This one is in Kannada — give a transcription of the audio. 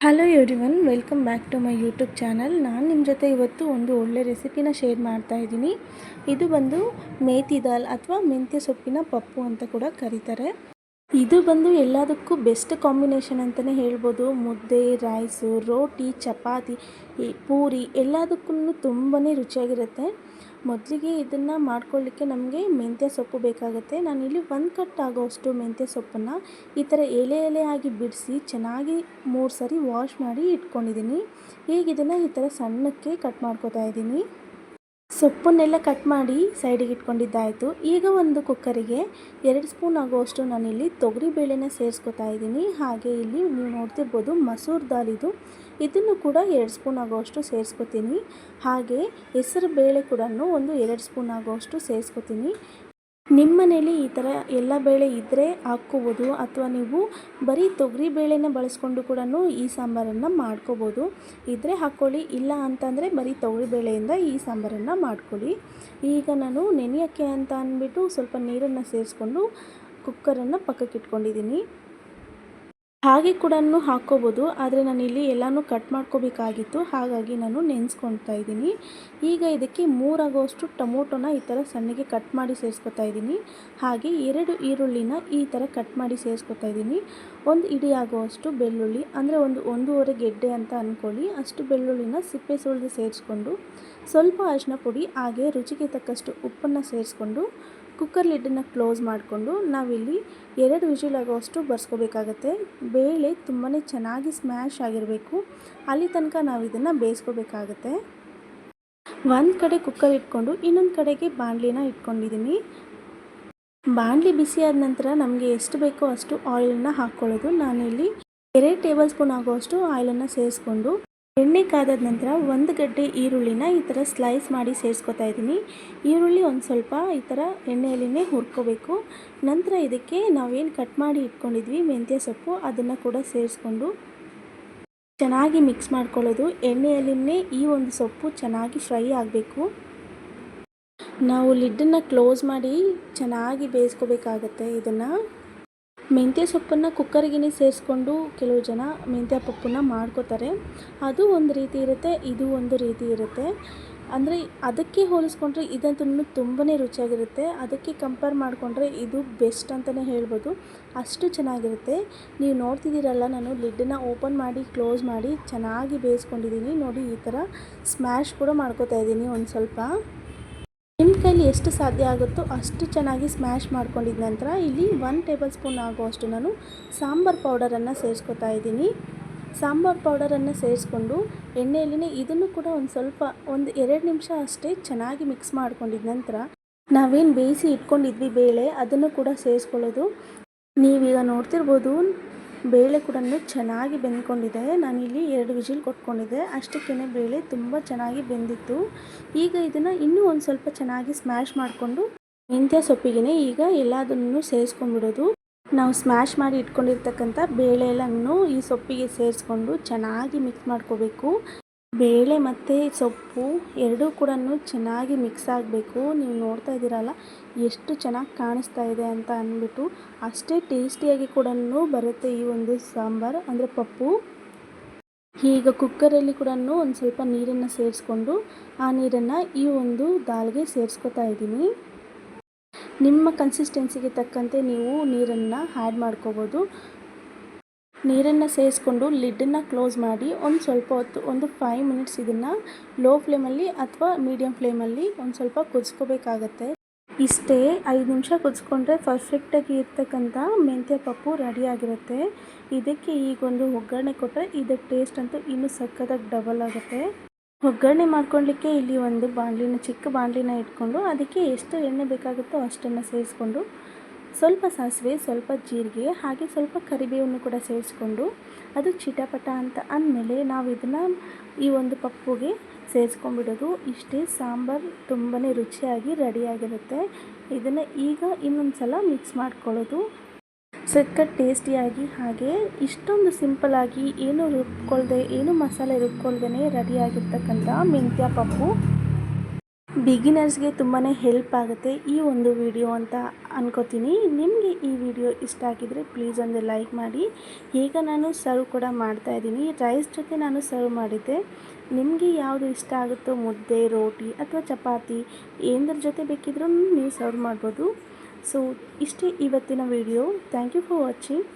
Hello everyone welcome back to my YouTube channel ನಾನು ನಿಮ್ಮ ಜೊತೆ ಇವತ್ತು ಒಂದು ಒಳ್ಳೆ ರೆಸಿಪಿನ ಶೇರ್ ಮಾಡ್ತಾ ಇದ್ದೀನಿ. ಇದು ಬಂದು ಮೇಥಿ ದಾಲ್ ಅಥವಾ ಮೆಂತ್ಯ ಸೊಪ್ಪಿನ ಪಪ್ಪು ಅಂತ ಕೂಡ ಕರೀತಾರೆ. ಇದು ಬಂದು ಎಲ್ಲದಕ್ಕೂ ಬೆಸ್ಟ್ ಕಾಂಬಿನೇಷನ್ ಅಂತಲೇ ಹೇಳ್ಬೋದು. ಮುದ್ದೆ ರೈಸು ರೋಟಿ, ಚಪಾತಿ ಪೂರಿ ಎಲ್ಲದಕ್ಕೂ ತುಂಬಾ ರುಚಿಯಾಗಿರುತ್ತೆ. ಮೊದಲಿಗೆ ಇದನ್ನು ಮಾಡ್ಕೊಳ್ಳಿಕ್ಕೆ ನಮಗೆ ಮೆಂತ್ಯ ಸೊಪ್ಪು ಬೇಕಾಗುತ್ತೆ. ನಾನು ಇಲ್ಲಿ ಒಂದು ಕಟ್ ಆಗೋಷ್ಟು ಮೆಂತ್ಯ ಸೊಪ್ಪನ್ನು ಈ ಥರ ಎಲೆ ಆಗಿ ಬಿಡಿಸಿ ಚೆನ್ನಾಗಿ ಮೂರು ಸರಿ ವಾಶ್ ಮಾಡಿ ಇಟ್ಕೊಂಡಿದ್ದೀನಿ. ಈಗ ಇದನ್ನು ಈ ಥರ ಸಣ್ಣಕ್ಕೆ ಕಟ್ ಮಾಡ್ಕೊತಾ ಇದ್ದೀನಿ. ಸೊಪ್ಪನ್ನೆಲ್ಲ ಕಟ್ ಮಾಡಿ ಸೈಡಿಗೆ ಇಟ್ಕೊಂಡಿದ್ದಾಯಿತು. ಈಗ ಒಂದು ಕುಕ್ಕರಿಗೆ ಎರಡು ಸ್ಪೂನ್ ಆಗುವಷ್ಟು ನಾನಿಲ್ಲಿ ತೊಗರಿ ಬೇಳೆನ ಸೇರಿಸ್ಕೊತಾ ಇದ್ದೀನಿ. ಹಾಗೆ ಇಲ್ಲಿ ನೀವು ನೋಡ್ತಿರ್ಬೋದು ಮಸೂರ್ ದಾಲ್ ಇದು. ಇದನ್ನು ಕೂಡ ಎರಡು ಸ್ಪೂನ್ ಆಗುವಷ್ಟು ಸೇರಿಸ್ಕೊತೀನಿ. ಹಾಗೆ ಹೆಸರು ಬೇಳೆ ಕೂಡ ಒಂದು ಎರಡು ಸ್ಪೂನ್ ಆಗುವಷ್ಟು ಸೇರಿಸ್ಕೊತೀನಿ. ನಿಮ್ಮ ಮನೇಲಿ ಈ ಥರ ಎಲ್ಲ ಬೇಳೆ ಇದ್ದರೆ ಹಾಕ್ಕೋಬೋದು ಅಥವಾ ನೀವು ಬರೀ ತೊಗರಿ ಬೇಳೆನ ಬಳಸ್ಕೊಂಡು ಕೂಡ ಈ ಸಾಂಬಾರನ್ನು ಮಾಡ್ಕೋಬೋದು. ಇದ್ದರೆ ಹಾಕ್ಕೊಳ್ಳಿ, ಇಲ್ಲ ಅಂತಂದರೆ ಬರೀ ತೊಗರಿ ಬೇಳೆಯಿಂದ ಈ ಸಾಂಬಾರನ್ನು ಮಾಡ್ಕೊಳ್ಳಿ. ಈಗ ನಾನು ನೆನೆಯೋಕ್ಕೆ ಅಂತ ಅಂದ್ಬಿಟ್ಟು ಸ್ವಲ್ಪ ನೀರನ್ನು ಸೇರಿಸ್ಕೊಂಡು ಕುಕ್ಕರನ್ನು ಪಕ್ಕಕ್ಕೆ ಇಟ್ಕೊಂಡಿದ್ದೀನಿ ಹಾಗೆ ಕೂಡ ಹಾಕ್ಕೋಬೋದು. ಆದರೆ ನಾನು ಇಲ್ಲಿ ಎಲ್ಲನೂ ಕಟ್ ಮಾಡ್ಕೋಬೇಕಾಗಿತ್ತು. ಹಾಗಾಗಿ ನಾನು ನೆನೆಸ್ಕೊಳ್ತಾ ಇದ್ದೀನಿ. ಈಗ ಇದಕ್ಕೆ ಮೂರಾಗುವಷ್ಟು ಟೊಮೊಟೊನ ಈ ಥರ ಸಣ್ಣಗೆ ಕಟ್ ಮಾಡಿ ಸೇರಿಸ್ಕೊತಾ ಇದ್ದೀನಿ. ಹಾಗೆ ಎರಡು ಈರುಳ್ಳಿನ ಈ ಥರ ಕಟ್ ಮಾಡಿ ಸೇರಿಸ್ಕೊತಾ ಇದ್ದೀನಿ. ಒಂದು ಇಡಿ ಬೆಳ್ಳುಳ್ಳಿ, ಅಂದರೆ ಒಂದು ಒಂದೂವರೆ ಗೆಡ್ಡೆ ಅಂತ ಅಂದ್ಕೊಳ್ಳಿ ಅಷ್ಟು ಬೆಳ್ಳುಳ್ಳಿನ ಸಿಪ್ಪೆ ಸುಳಿದು ಸೇರಿಸ್ಕೊಂಡು, ಸ್ವಲ್ಪ ಅರಿಶಿನ ಪುಡಿ, ಹಾಗೆ ರುಚಿಗೆ ತಕ್ಕಷ್ಟು ಉಪ್ಪನ್ನು ಸೇರಿಸ್ಕೊಂಡು ಕುಕ್ಕರ್ ಲಿಡ್ಡನ್ನು ಕ್ಲೋಸ್ ಮಾಡಿಕೊಂಡು ನಾವಿಲ್ಲಿ ಎರಡು ವಿಜಿಲ್ ಆಗುವಷ್ಟು ಬರ್ಸ್ಕೋಬೇಕಾಗತ್ತೆ. ಬೇಳೆ ತುಂಬಾ ಚೆನ್ನಾಗಿ ಸ್ಮ್ಯಾಶ್ ಆಗಿರಬೇಕು. ಅಲ್ಲಿ ತನಕ ನಾವು ಇದನ್ನು ಬೇಯಿಸ್ಕೋಬೇಕಾಗತ್ತೆ. ಒಂದು ಕಡೆ ಕುಕ್ಕರ್ ಇಟ್ಕೊಂಡು ಇನ್ನೊಂದು ಕಡೆಗೆ ಬಾಣಲಿನ ಇಟ್ಕೊಂಡಿದ್ದೀನಿ ಬಾಣಲಿ ಆದ ನಂತರ ನಮಗೆ ಎಷ್ಟು ಬೇಕೋ ಅಷ್ಟು ಆಯಿಲನ್ನು ಹಾಕ್ಕೊಳ್ಳೋದು ನಾನಿಲ್ಲಿ ಎರಡು ಟೇಬಲ್ ಸ್ಪೂನ್ ಆಗುವಷ್ಟು ಆಯಿಲನ್ನು ಸೇರಿಸ್ಕೊಂಡು ಎಣ್ಣೆ ಕಾದಾದ ನಂತರ ಒಂದು ಗಡ್ಡೆ ಈರುಳ್ಳಿನ ಈ ಥರ ಸ್ಲೈಸ್ ಮಾಡಿ ಸೇರಿಸ್ಕೊತಾ ಇದ್ದೀನಿ. ಈರುಳ್ಳಿ ಒಂದು ಸ್ವಲ್ಪ ಈ ಥರ ಎಣ್ಣೆಯಲ್ಲಿನೇ ಹುರ್ಕೋಬೇಕು. ನಂತರ ಇದಕ್ಕೆ ನಾವೇನು ಕಟ್ ಮಾಡಿ ಇಟ್ಕೊಂಡಿದ್ವಿ ಮೆಂತ್ಯ ಸೊಪ್ಪು, ಅದನ್ನು ಕೂಡ ಸೇರಿಸ್ಕೊಂಡು ಚೆನ್ನಾಗಿ ಮಿಕ್ಸ್ ಮಾಡ್ಕೊಳ್ಳೋದು. ಎಣ್ಣೆಯಲ್ಲಿನೇ ಈ ಒಂದು ಸೊಪ್ಪು ಚೆನ್ನಾಗಿ ಫ್ರೈ ಆಗಬೇಕು. ನಾವು ಲಿಡ್ಡನ್ನು ಕ್ಲೋಸ್ ಮಾಡಿ ಚೆನ್ನಾಗಿ ಬೇಯಿಸ್ಕೋಬೇಕಾಗತ್ತೆ ಇದನ್ನು. ಮೆಂತ್ಯ ಸೊಪ್ಪನ್ನು ಕುಕ್ಕರ್ಗೇ ಸೇರಿಸ್ಕೊಂಡು ಕೆಲವು ಜನ ಮೆಂತ್ಯ ಪಪ್ಪನ್ನ ಮಾಡ್ಕೋತಾರೆ. ಅದು ಒಂದು ರೀತಿ ಇರುತ್ತೆ, ಇದು ಒಂದು ರೀತಿ ಇರುತ್ತೆ. ಅಂದರೆ ಅದಕ್ಕೆ ಹೋಲಿಸ್ಕೊಂಡ್ರೆ ಇದಂತೂ ತುಂಬಾ ರುಚಿಯಾಗಿರುತ್ತೆ. ಅದಕ್ಕೆ ಕಂಪೇರ್ ಮಾಡಿಕೊಂಡ್ರೆ ಇದು ಬೆಸ್ಟ್ ಅಂತಲೇ ಹೇಳ್ಬೋದು. ಅಷ್ಟು ಚೆನ್ನಾಗಿರುತ್ತೆ. ನೀವು ನೋಡ್ತಿದ್ದೀರಲ್ಲ, ನಾನು ಲಿಡ್ಡನ್ನು ಓಪನ್ ಮಾಡಿ ಕ್ಲೋಸ್ ಮಾಡಿ, ಚೆನ್ನಾಗಿ ಬೇಯಿಸ್ಕೊಂಡಿದ್ದೀನಿ. ನೋಡಿ, ಈ ಥರ ಸ್ಮ್ಯಾಶ್ ಕೂಡ ಮಾಡ್ಕೋತಾ ಇದ್ದೀನಿ ಒಂದು ಸ್ವಲ್ಪ. ಎಷ್ಟು ಸಾಧ್ಯ ಆಗುತ್ತೋ ಅಷ್ಟು ಚೆನ್ನಾಗಿ ಸ್ಮ್ಯಾಶ್ ಮಾಡ್ಕೊಂಡಿದ್ದ ನಂತರ ಇಲ್ಲಿ ಒನ್ ಟೇಬಲ್ ಸ್ಪೂನ್ ಆಗುವಷ್ಟು ನಾನು ಸಾಂಬಾರು ಪೌಡರನ್ನು ಸೇರಿಸ್ಕೊತಾ ಇದ್ದೀನಿ. ಸಾಂಬಾರು ಪೌಡರನ್ನು ಸೇರಿಸ್ಕೊಂಡು ಎಣ್ಣೆಯಲ್ಲಿ ಇದನ್ನು ಕೂಡ ಒಂದು ಸ್ವಲ್ಪ ಒಂದು ಎರಡು ನಿಮಿಷ ಅಷ್ಟೇ ಚೆನ್ನಾಗಿ ಮಿಕ್ಸ್ ಮಾಡ್ಕೊಂಡಿದ್ದ ನಂತರ ನಾವೇನು ಬೇಯಿಸಿ ಇಟ್ಕೊಂಡಿದ್ವಿ ಬೇಳೆ ಅದನ್ನು ಕೂಡ ಸೇರಿಸ್ಕೊಳ್ಳೋದು. ನೀವೀಗ ನೋಡ್ತಿರ್ಬೋದು ಬೇಳೆ ಕೂಡ ಚೆನ್ನಾಗಿ ಬೆಂದ್ಕೊಂಡಿದೆ. ನಾನಿಲ್ಲಿ ಎರಡು ವಿಜಿಲ್ ಕೊಟ್ಕೊಂಡಿದ್ದೆ. ಅಷ್ಟಕ್ಕೇ ಬೇಳೆ ತುಂಬ ಚೆನ್ನಾಗಿ ಬೆಂದಿತ್ತು. ಈಗ ಇದನ್ನು ಇನ್ನೂ ಒಂದು ಸ್ವಲ್ಪ ಚೆನ್ನಾಗಿ ಸ್ಮ್ಯಾಶ್ ಮಾಡಿಕೊಂಡು, ಮೆಂತ್ಯ ಸೊಪ್ಪಿಗೆ ಈಗ ಎಲ್ಲದನ್ನು ಸೇರಿಸ್ಕೊಂಡ್ಬಿಡೋದು. ನಾವು ಸ್ಮ್ಯಾಶ್ ಮಾಡಿ ಇಟ್ಕೊಂಡಿರ್ತಕ್ಕಂಥ ಬೇಳೆ ಈ ಸೊಪ್ಪಿಗೆ ಸೇರಿಸ್ಕೊಂಡು ಚೆನ್ನಾಗಿ ಮಿಕ್ಸ್ ಮಾಡ್ಕೋಬೇಕು. ಬೇಳೆ ಮತ್ತು ಸೊಪ್ಪು ಎರಡೂ ಕೂಡ ಚೆನ್ನಾಗಿ ಮಿಕ್ಸ್ ಆಗಬೇಕು. ನೀವು ನೋಡ್ತಾ ಇದ್ದೀರಲ್ಲ, ಎಷ್ಟು ಚೆನ್ನಾಗಿ ಕಾಣಿಸ್ತಾ ಇದೆ ಅಂತ ಅಂದ್ಬಿಟ್ಟು ಅಷ್ಟೇ ಟೇಸ್ಟಿಯಾಗಿ ಕೂಡ ಬರುತ್ತೆ ಈ ಒಂದು ಸಾಂಬಾರು. ಅಂದರೆ ಪಪ್ಪು. ಈಗ ಕುಕ್ಕರಲ್ಲಿ ಕೂಡ ಒಂದು ಸ್ವಲ್ಪ ನೀರನ್ನು ಸೇರಿಸ್ಕೊಂಡು ಆ ನೀರನ್ನು ಈ ಒಂದು ದಾಲ್ಗೆ ಸೇರಿಸ್ಕೊತಾ ಇದ್ದೀನಿ. ನಿಮ್ಮ ಕನ್ಸಿಸ್ಟೆನ್ಸಿಗೆ ತಕ್ಕಂತೆ ನೀವು ನೀರನ್ನು ಆ್ಯಡ್ ಮಾಡ್ಕೋಬೋದು. ನೀರನ್ನು ಸೇರಿಸ್ಕೊಂಡು ಲಿಡ್ಡನ್ನು ಕ್ಲೋಸ್ ಮಾಡಿ ಒಂದು ಸ್ವಲ್ಪ ಹೊತ್ತು, ಒಂದು ಫೈವ್ ಮಿನಿಟ್ಸ್ ಇದನ್ನು ಲೋ ಫ್ಲೇಮಲ್ಲಿ ಅಥವಾ ಮೀಡಿಯಮ್ ಫ್ಲೇಮಲ್ಲಿ ಒಂದು ಸ್ವಲ್ಪ ಕುದಿಸ್ಕೋಬೇಕಾಗತ್ತೆ. ಇಷ್ಟೇ ಐದು ನಿಮಿಷ ಕುದಿಸ್ಕೊಂಡ್ರೆ ಪರ್ಫೆಕ್ಟಾಗಿ ಇರ್ತಕ್ಕಂಥ ಮೆಂತ್ಯ ಪಪ್ಪು ರೆಡಿಯಾಗಿರುತ್ತೆ ಇದಕ್ಕೆ ಈಗೊಂದು ಒಗ್ಗರಣೆ ಕೊಟ್ಟರೆ ಇದಕ್ಕೆ ಟೇಸ್ಟ್ ಅಂತೂ ಇನ್ನೂ ಸಕ್ಕತ್ತಾಗಿ ಡಬಲ್ ಆಗುತ್ತೆ. ಒಗ್ಗರಣೆ ಮಾಡ್ಕೊಳ್ಲಿಕ್ಕೆ ಇಲ್ಲಿ ಒಂದು ಬಾಣಲಿನ ಚಿಕ್ಕ ಬಾಣಲಿನ ಇಟ್ಕೊಂಡು ಅದಕ್ಕೆ ಎಷ್ಟು ಎಣ್ಣೆ ಬೇಕಾಗುತ್ತೋ ಅಷ್ಟನ್ನು ಸೇರಿಸ್ಕೊಂಡು ಸ್ವಲ್ಪ ಸಾಸಿವೆ, ಸ್ವಲ್ಪ ಜೀರಿಗೆ, ಹಾಗೆ ಸ್ವಲ್ಪ ಕರಿಬೇವನ್ನು ಕೂಡ ಸೇರಿಸ್ಕೊಂಡು ಅದು ಚಿಟಪಟ ಅಂತ ಅಂದಮೇಲೆ ನಾವು ಇದನ್ನು ಈ ಒಂದು ಪಪ್ಪುಗೆ ಸೇರಿಸ್ಕೊಂಡ್ಬಿಡೋದು. ಇಷ್ಟೇ ಸಾಂಬಾರು ತುಂಬಾ ರುಚಿಯಾಗಿ ರೆಡಿಯಾಗಿರುತ್ತೆ ಇದನ್ನು ಈಗ ಇನ್ನೊಂದು ಸಲ ಮಿಕ್ಸ್ ಮಾಡ್ಕೊಳ್ಳೋದು. ಸಕ್ಕ ಟೇಸ್ಟಿಯಾಗಿ ಹಾಗೆ ಇಷ್ಟೊಂದು ಸಿಂಪಲಾಗಿ ಏನು ರುಬ್ಕೊಳ್ದೆ, ಏನು ಮಸಾಲೆ ರುಬ್ಕೊಳ್ದೇ ರೆಡಿಯಾಗಿರ್ತಕ್ಕಂಥ ಮೆಂತ್ಯ ಪಪ್ಪು. ಬಿಗಿನರ್ಸ್ಗೆ ತುಂಬಾ ಹೆಲ್ಪ್ ಆಗುತ್ತೆ ಈ ಒಂದು ವಿಡಿಯೋ ಅಂತ ಅನ್ಕೋತೀನಿ. ನಿಮಗೆ ಈ ವಿಡಿಯೋ ಇಷ್ಟ ಆಗಿದ್ರೆ ಪ್ಲೀಸ್ ಒಂದು ಲೈಕ್ ಮಾಡಿ. ಈಗ ನಾನು ಸರ್ವ್ ಕೂಡ ಮಾಡ್ತಾ ಇದ್ದೀನಿ. ರೈಸ್ ಜೊತೆ ನಾನು ಸರ್ವ್ ಮಾಡಿದ್ದೆ. ನಿಮಗೆ ಯಾವುದು ಇಷ್ಟ ಆಗುತ್ತೋ ಮುದ್ದೆ, ರೋಟಿ ಅಥವಾ ಚಪಾತಿ, ಏನದ್ರ ಜೊತೆ ಬೇಕಿದ್ರೂ ನೀವು ಸರ್ವ್ ಮಾಡ್ಬೋದು. ಸೊ, ಇಷ್ಟೇ ಇವತ್ತಿನ video. Thank you for watching